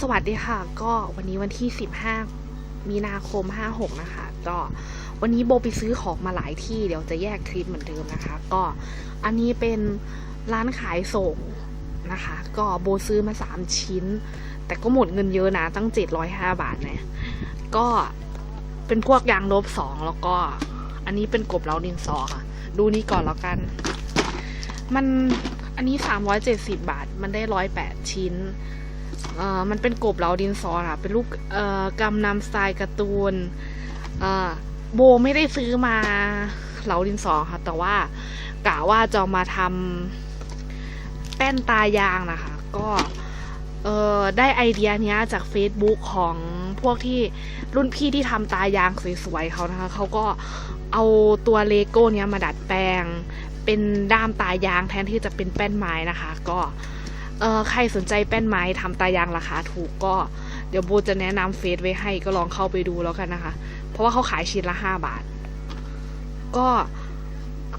สวัสดีค่ะ ก็วันนี้วันที่ 15 มีนาคม 56 นะคะ ก็วันนี้โบไปซื้อของมาหลายที่เดี๋ยวจะแยกคลิปเหมือนเดิมนะคะ ก็อันนี้เป็นร้านขายส่งนะคะ ก็โบซื้อมา 3 ชิ้น แต่ก็หมดเงินเยอะนะ ตั้ง 705 บาทนะ ก็เป็นพวกยางลบสองแล้วก็ อันนี้เป็นกบเล้าดินสอค่ะ ดูนี่ก่อนแล้วกัน มันอันนี้ 370 บาท มันได้ 108 ชิ้น เอ่อมันเป็นกบเหลาดินสอค่ะ เป็นรูปเอ่อกำนำสไตล์การ์ตูนเอ่อโบไม่ได้ซื้อมาเหลาดินสอค่ะ แต่ว่ากะว่าจะมาทำแป้นตายางนะคะ ก็เออได้ไอเดียเนี้ยจาก Facebook ของพวกที่รุ่นพี่ที่ทำตายางสวยๆเขานะคะเขาก็เอาตัวเลโก้เนี้ยมาดัดแปลง เป็นด้ามตายางแทนที่จะเป็นแป้นไม้นะคะ ก็เออใครสนใจแป้นไม้ทำตายางราคาถูกก็ เดี๋ยวโบจะแนะนำเฟซไว้ให้ก็ลองเข้าไปดูแล้วกันนะคะ เพราะว่าเขาขายชิ้นละห้าบาท ก็อ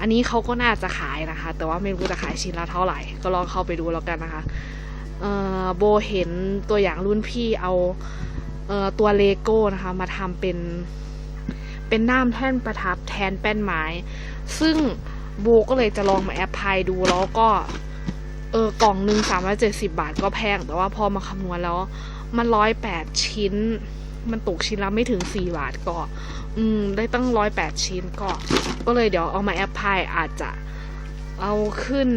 อันนี้เขาก็น่าจะขายนะคะ แต่ว่าไม่รู้จะขายชิ้นละเท่าไหร่ ก็ลองเข้าไปดูแล้วกันนะคะโบเห็นตัวอย่างรุ่นพี่เอาเออตัวเลโก้นะคะ มาทำเป็นเป็นน้ามแท่นประทับแทนแป้นไม้ ซึ่งโบก็เลยจะลองมาแอปพลายดูแล้วก็ เออกล่องหนึ่งสามร้อยเจ็ดสิบาทก็แพง แต่ว่าพอมาคำนวณแล้ว มันร้อยแปดชิ้น มันตกชิ้นละไม่ถึงสี่บาทก็ อืม ได้ตั้งร้อยแปดชิ้นก็ ก็เลยเดี๋ยวเอามาแอปพลายอาจจะเอาขึ้น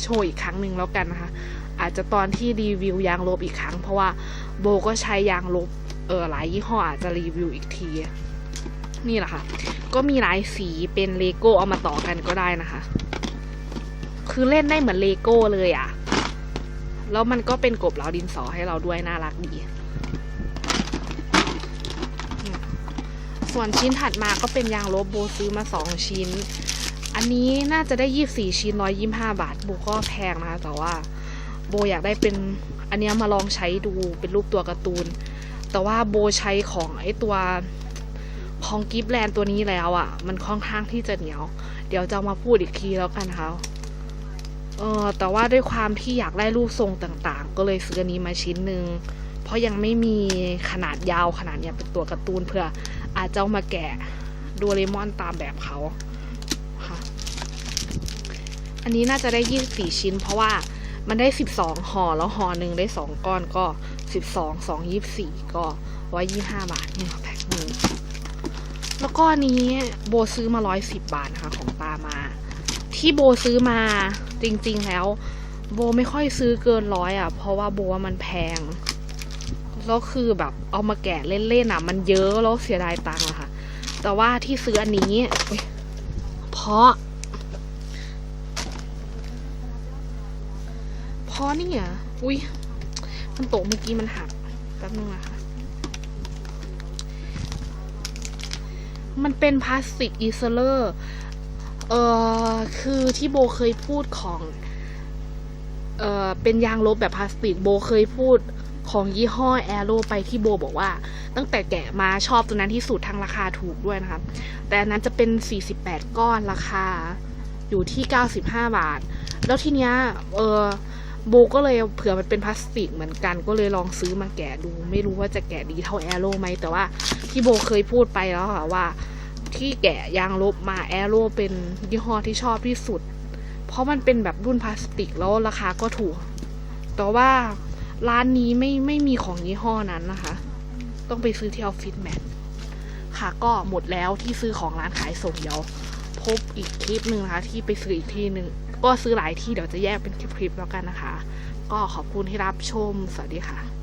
โชว์อีกครั้งหนึ่งแล้วกันนะคะ อาจจะตอนที่รีวิวยางลบอีกครั้ง เพราะว่าโบก็ใช้ยางลบเออหลายยี่ห้ออาจจะรีวิวอีกที นี่แหละค่ะ ก็มีหลายสีเป็นเลโก้เอามาต่อกันก็ได้นะคะ คือเล่นได้เหมือนเลโก้เลยอะ่ะ แล้วมันก็เป็นกบเหลาดินสอให้เราด้วยน่ารักดี ส่วนชิ้นถัดมาก็เป็นยางลบโบซื้อมาสองชิ้น อันนี้น่าจะได้ยี่สี่ชิ้นร้อยยี่ห้าบาท โบก็แพงนะคะแต่ว่าโบอยากได้เป็นอันเนี้ยมาลองใช้ดูเป็นรูปตัวการ์ตูน แต่ว่าโบใช้ของไอตัวของกิฟแลนตัวนี้แล้วอะ่ะ มันค่อนข้างที่จะเหนียว เดี๋ยวจะมาพูดอีกทีแล้วกันค่ะ เออแต่ว่าด้วยความที่อยากได้รูปทรงต่างๆ ก็เลยซื้ออันนี้มาชิ้นหนึ่งเพราะยังไม่มีขนาดยาวขนาดเนี้ยเป็นตัวการ์ตูนเพื่ออาจจะเอามาแกะดูเรมอนตามแบบเขาค่ะอันนี้น่าจะได้ 24 ชิ้น เพราะว่ามันได้ 12ห่อแล้วห่อหนึ่งได้ 2 ก้อนก็ 12 2 24 ก็ 125 บาทนี่ยแพ็คหนึ่งแล้วก็อันนี้โบซื้อมา 110 บาทนะคะของตามา ที่โบซื้อมาจริงๆแล้ว โบไม่ค่อยซื้อเกินร้อยอะ เพราะว่าโบว่ามันแพงแล้วคือแบบเอามาแกะเล่นๆอะ มันเยอะแล้วเสียดายตังค์อะค่ะ แต่ว่าที่ซื้ออันนี้ เพราะ เพราะนี่อะอุ้ยมันตกเมื่อกี้มันหักแป๊บนึงนะคะมันเป็นพลาสติกอีโซเลอร์ เออคือที่โบเคยพูดของ เออเป็นยางลบแบบพลาสติกโบเคยพูดของยี่ห้อแอโรไปที่โบบอกว่า ตั้งแต่แกะมาชอบตัวนั้นที่สุดทางราคาถูกด้วยนะคะแต่นั้นจะเป็น 48 ก้อนราคาอยู่ที่ 95 บาท แล้วทีเนี้ยเออโบก็เลยเผื่อมันเป็นพลาสติกเหมือนกันก็เลยลองซื้อมาแกะดู ไม่รู้ว่าจะแกะดีเท่าแอโรไหมแต่ว่าที่โบเคยพูดไปแล้วค่ะว่า ที่แกะยางลบมาแอโร่เป็นยี่ห้อที่ชอบที่สุด เพราะมันเป็นแบบรุ่นพลาสติกแล้วราคาก็ถูก แต่ว่าร้านนี้ไม่ไม่มีของยี่ห้อนั้นนะคะ ต้องไปซื้อที่ออฟฟิศแมทค่ะก็หมดแล้วที่ซื้อของร้านขายส่งเดี๋ยวพบอีกคลิปหนึ่งนะคะ ที่ไปซื้ออีกที่หนึ่งก็ซื้อหลายที่เดี๋ยวจะแยกเป็นคลิปๆแล้วกันนะคะ ก็ขอบคุณที่รับชม สวัสดีค่ะ